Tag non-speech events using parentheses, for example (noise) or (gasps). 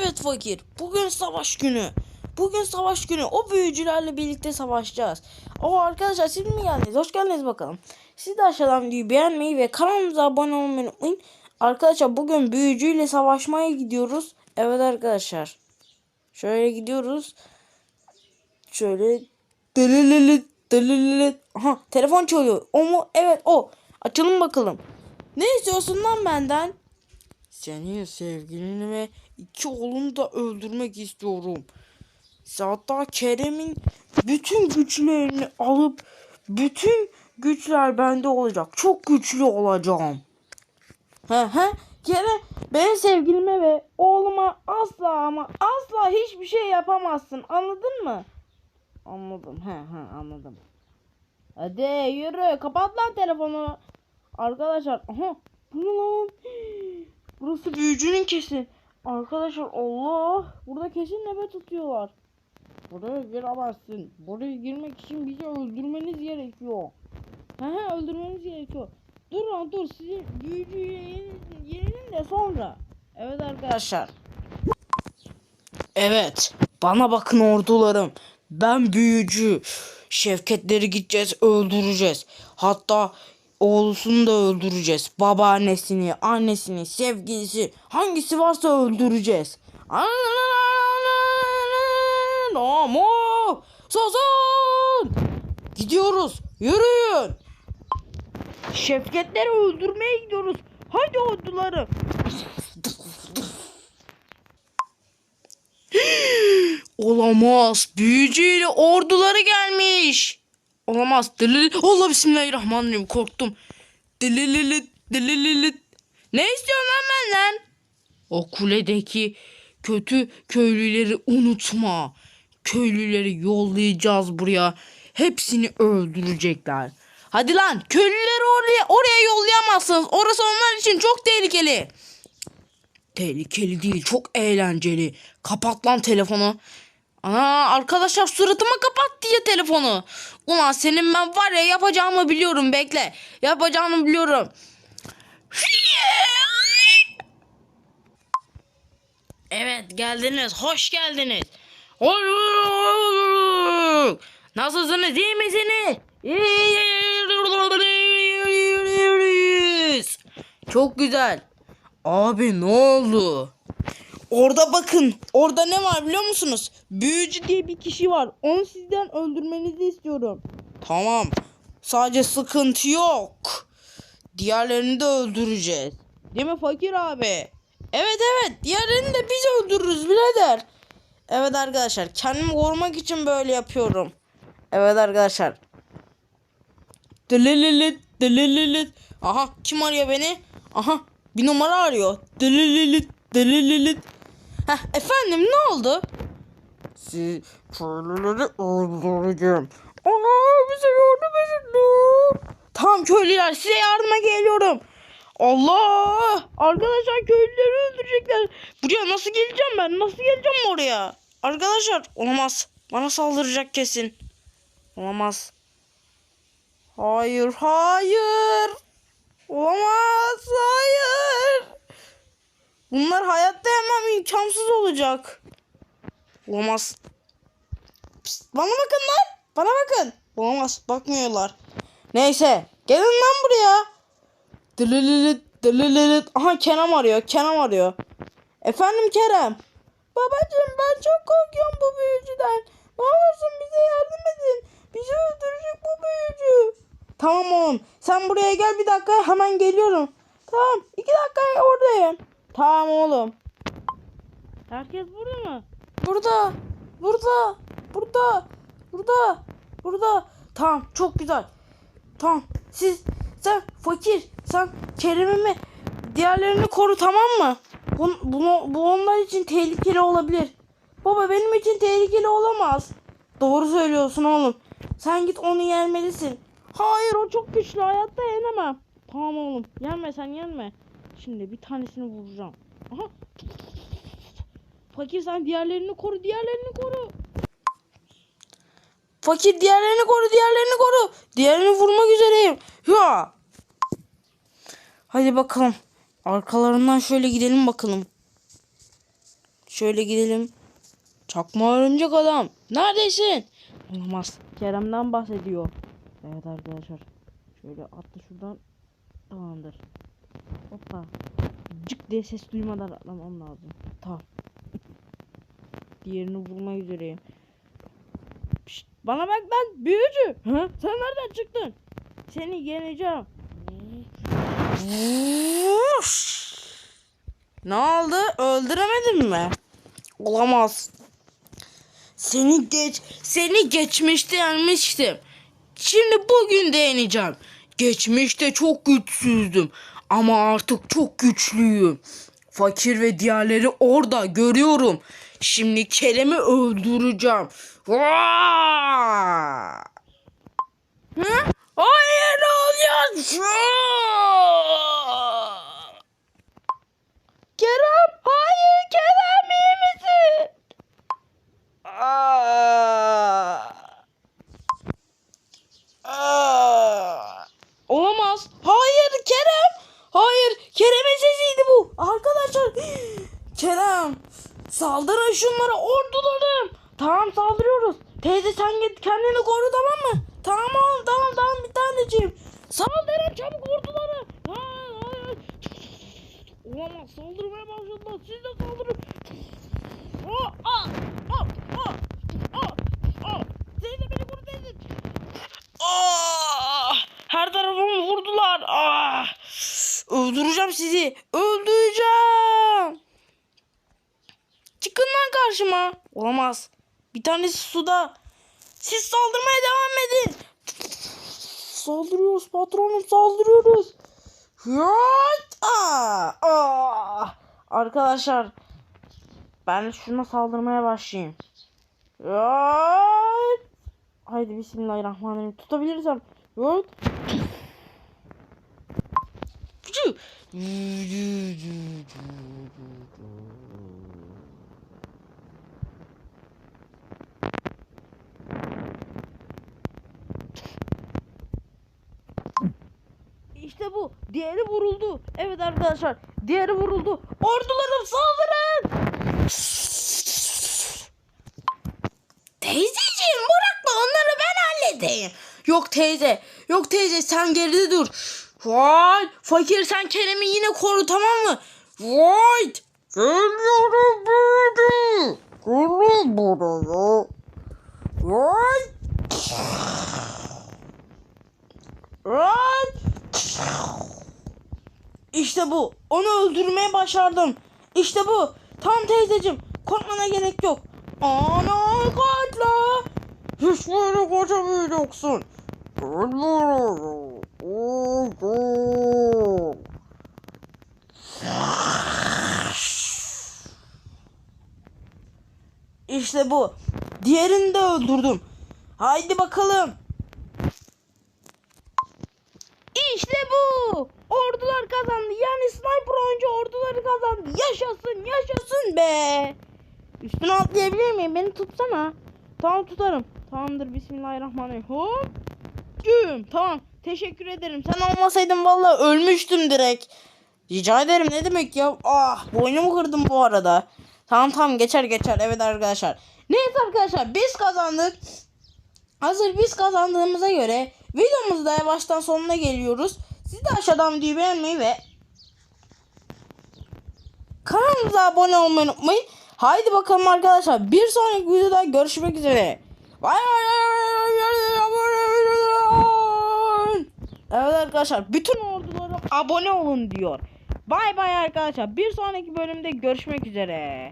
Evet fakir. Bugün savaş günü. Bugün savaş günü. O büyücülerle birlikte savaşacağız. O arkadaşlar siz mi geldiniz? Hoş geldiniz bakalım. Siz de aşağıdan videoyu beğenmeyi ve kanalımıza abone olmayı unutmayın. Arkadaşlar bugün büyücüyle savaşmaya gidiyoruz. Evet arkadaşlar. Şöyle gidiyoruz. Şöyle delilili delilili. Aha telefon çalıyor. O mu? Evet o. Açalım bakalım. Ne istiyorsun lan benden? Seni sevgilini ve iki oğlunu da öldürmek istiyorum. Hatta Kerem'in bütün güçlerini alıp bütün güçler bende olacak. Çok güçlü olacağım. He he. Kerem benim sevgilime ve oğluma asla ama asla hiçbir şey yapamazsın. Anladın mı? Anladım. He he anladım. Hadi yürü. Kapat lan telefonu. Arkadaşlar. Aha. Bu ne lan? (gasps) Burası büyücünün kesin. Arkadaşlar Allah. Burada kesin nöbet tutuyorlar. Buraya giremezsin. Buraya girmek için bizi öldürmeniz gerekiyor. He he öldürmeniz gerekiyor. Dur lan dur sizi büyücüye yenin de sonra. Evet arkadaşlar. Evet. Bana bakın ordularım. Ben büyücü. Şevketleri gideceğiz öldüreceğiz. Hatta oğlusunu da öldüreceğiz. Babaannesini, annesini, sevgilisi hangisi varsa öldüreceğiz. Namo! Sazan! Gidiyoruz. Yürüyün. Şevketleri öldürmeye gidiyoruz. Hadi ordularım. (gasps) Olamaz. Büyücüyle orduları gelmiş. Olamaz. Dılıl. Allah bismillahirrahmanirrahim. Korktum. Dılılılıt. Dılılılıt. Ne istiyorsun lan benden? O kuledeki kötü köylüleri unutma. Köylüleri yollayacağız buraya. Hepsini öldürecekler. Hadi lan köylüleri oraya, oraya yollayamazsınız. Orası onlar için çok tehlikeli. Tehlikeli değil çok eğlenceli. Kapat lan telefonu. Ana arkadaşlar suratıma kapat diye telefonu. Ulan senin ben var ya yapacağımı biliyorum bekle. Yapacağımı biliyorum. Evet geldiniz hoş geldiniz. Nasılsınız iyi misiniz? Çok güzel. Abi ne oldu? Orada bakın. Orada ne var biliyor musunuz? Büyücü diye bir kişi var. Onu sizden öldürmenizi istiyorum. Tamam. Sadece sıkıntı yok. Diğerlerini de öldüreceğiz. Değil mi fakir abi? Evet evet. Diğerlerini de biz öldürürüz birader. Evet arkadaşlar. Kendimi korumak için böyle yapıyorum. Evet arkadaşlar. Dılılılıt dılılılıt. Aha kim arıyor beni? Aha bir numara arıyor. Dılılılıt dılılılıt. Heh efendim ne oldu? Siz köylüleri öldüreceğim. Ana bize yardım edin. Tamam köylüler size yardıma geliyorum. Allah! Arkadaşlar köylüleri öldürecekler. Buraya nasıl geleceğim ben? Nasıl geleceğim oraya? Arkadaşlar olamaz. Bana saldıracak kesin. Olamaz. Hayır, hayır. Olamaz, hayır. Bunlar hayatta yemem imkansız olacak. Olamaz. Pist, bana bakın lan. Bana bakın. Olamaz. Bakmıyorlar. Neyse. Gelin lan buraya. Dılılılıt dılılılıt. Aha Kerem arıyor. Kerem arıyor. Efendim Kerem. Babacığım ben çok korkuyorum bu büyücüden. Ne olursun bize yardım edin. Bizi öldürecek bu büyücü. Tamam oğlum. Sen buraya gel bir dakika hemen geliyorum. Tamam. iki dakika oradayım. Tamam oğlum. Herkes burada mı? Burada. Burada. Burada. Burada. Burada. Tamam çok güzel. Tamam. Siz sen fakir sen Kerem'imi diğerlerini koru tamam mı? Bu, bunu, bu onlar için tehlikeli olabilir. Baba benim için tehlikeli olamaz. Doğru söylüyorsun oğlum. Sen git onu yenmelisin. Hayır o çok güçlü hayatta yenemem. Tamam oğlum yenme sen yenme. Şimdi bir tanesini vuracağım. Aha. Fakir sen diğerlerini koru diğerlerini koru. Fakir diğerlerini koru diğerlerini koru. Diğerini vurmak üzereyim. Ya. Hadi bakalım. Arkalarından şöyle gidelim bakalım. Şöyle gidelim. Çakma örümcek adam. Neredesin? Olamaz. Kerem'den bahsediyor. Evet arkadaşlar. Şöyle atla şuradan. Tamamdır. Hoppa. Cık diye ses duymadan atlamam lazım. Tamam. Diğerini vurmak üzereyim. Pişt, bana bak lan büyücü. Ha? Sen nereden çıktın? Seni yeneceğim. Ne oldu? Öldüremedin mi? Olamaz. Seni geç, seni geçmişte yenmiştim. Şimdi bugün de yeneceğim. Geçmişte çok güçsüzdüm ama artık çok güçlüyüm. Fakir ve diğerleri orada görüyorum. Şimdi Kerem'i öldüreceğim. Hı? Hayır oluyor? Kerem, hayır Kerem iyi misin? Aa! Olamaz. Hayır Kerem. Hayır Kerem'in sesiydi bu. Arkadaşlar. Kerem. Saldırın şunlara ordularım. Tamam saldırıyoruz. Teyze sen git kendini koru tamam mı? Tamam oğlum tamam tamam bir taneciğim. Saldırın çabuk orduları. Olamaz saldırmaya başladılar. Siz de saldırın. Her tarafımı vurdular. Ah! Öldüreceğim sizi. Öldüreceğim. Çıkın lan karşıma. Olamaz. Bir tanesi suda. Siz saldırmaya devam edin. Saldırıyoruz patronum saldırıyoruz. Hıat! Ah! Ah! Arkadaşlar ben şuna saldırmaya başlayayım. Haydi bismillahirrahmanirrahim. Tutabilirsem. Hıat! Bu. Diğeri vuruldu. Evet arkadaşlar. Diğeri vuruldu. Ordularım saldırın. Teyzeciğim bırakma onları ben halledeyim. Yok teyze. Yok teyze sen geride dur. Vay fakir sen Kerem'i yine koru tamam mı? Vay. Geliyorum büyüdü. Gelin buraya. Vay. İşte bu. Onu öldürmeye başardım. İşte bu. Tam teyzeciğim. Korkmana gerek yok. Ana katla. Hiç böyle buraya. Oho. İşte bu. Diğerini de öldürdüm. Haydi bakalım. İşte bu. Kazandı. Yani sniper oyuncu orduları kazandı. Yaşasın yaşasın be. Üstüne atlayabilir miyim? Beni tutsana. Tamam tutarım. Tamamdır bismillahirrahmanirrahim. Hop. Güm. Tamam. Teşekkür ederim. Sen olmasaydın vallahi ölmüştüm direkt. Rica ederim ne demek ya? Ah boynumu kırdım bu arada. Tamam tamam geçer geçer. Evet arkadaşlar. Neyse arkadaşlar biz kazandık. Hazır biz kazandığımıza göre videomuzda yavaştan sonuna geliyoruz. Siz de aşağıdan videoyu beğenmeyi ve kanalımıza abone olmayı unutmayın. Haydi bakalım arkadaşlar. Bir sonraki videoda görüşmek üzere. Bay bay. Evet arkadaşlar bütün ordulara abone olun diyor. Bay bay arkadaşlar. Bir sonraki bölümde görüşmek üzere.